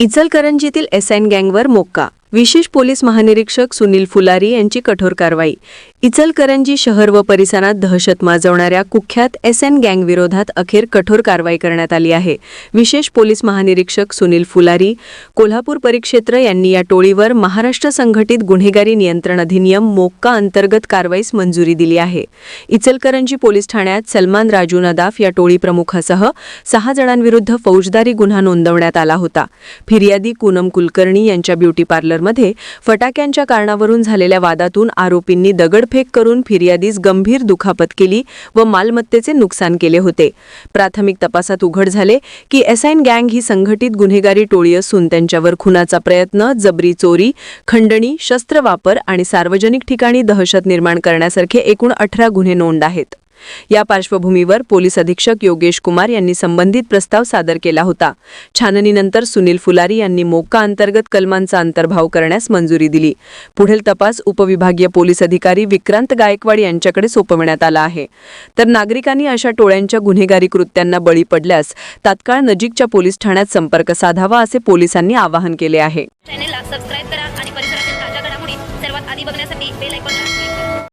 इचलकरंजीतील S N गँगवर मोक्का. विशेष पोलीस महानिरीक्षक सुनील फुलारी यांची कठोर कारवाई. इचलकरंजी शहर व परिसरात दहशत माजवणाऱ्या कुख्यात एस एन गँगविरोधात अखेर कठोर कारवाई करण्यात आली आहे. विशेष पोलीस महानिरीक्षक सुनील फुलारी कोल्हापूर परिक्षेत्र यांनी या टोळीवर महाराष्ट्र संघटित गुन्हेगारी नियंत्रण अधिनियम मोक्का अंतर्गत कारवाईस मंजुरी दिली आहे. इचलकरंजी पोलीस ठाण्यात सलमान राजू नदाफ या टोळी प्रमुखासह सहा जणांविरुद्ध फौजदारी गुन्हा नोंदवण्यात आला होता. फिर्यादी पूनम कुलकर्णी यांच्या ब्युटी पार्लरमध्ये फटाक्यांच्या कारणावरून झालेल्या वादातून आरोपींनी दगड दगडफेक करून फिर्यादीस गंभीर दुखापत केली व मालमत्तेचे नुकसान केले होते. प्राथमिक तपासात उघड झाले की एसआयन गँग ही संघटित गुन्हेगारी टोळी असून त्यांच्यावर खुनाचा प्रयत्न जबरी चोरी खंडणी शस्त्र वापर आणि सार्वजनिक ठिकाणी दहशत निर्माण करण्यासारखे एकूण अठरा गुन्हे नोंद आहेत. या पार्श्वभूमीवर पोलीस अधीक्षक योगेश कुमार यांनी संबंधित प्रस्ताव सादर केला होता. छाननीनंतर सुनील फुलारी यांनी मोक्का अंतर्गत कलमांचा अंतर्भाव करण्यास मंजुरी दिली. पुढील तपास उपविभागीय पोलीस अधिकारी विक्रांत गायकवाड यांच्याकडे सोपविण्यात आला आहे. तर नागरिकांनी अशा टोळ्यांच्या गुन्हेगारी कृत्यांना बळी पडल्यास तात्काळ नजीकच्या पोलीस ठाण्यात संपर्क साधावा असे पोलिसांनी आवाहन केले आहे.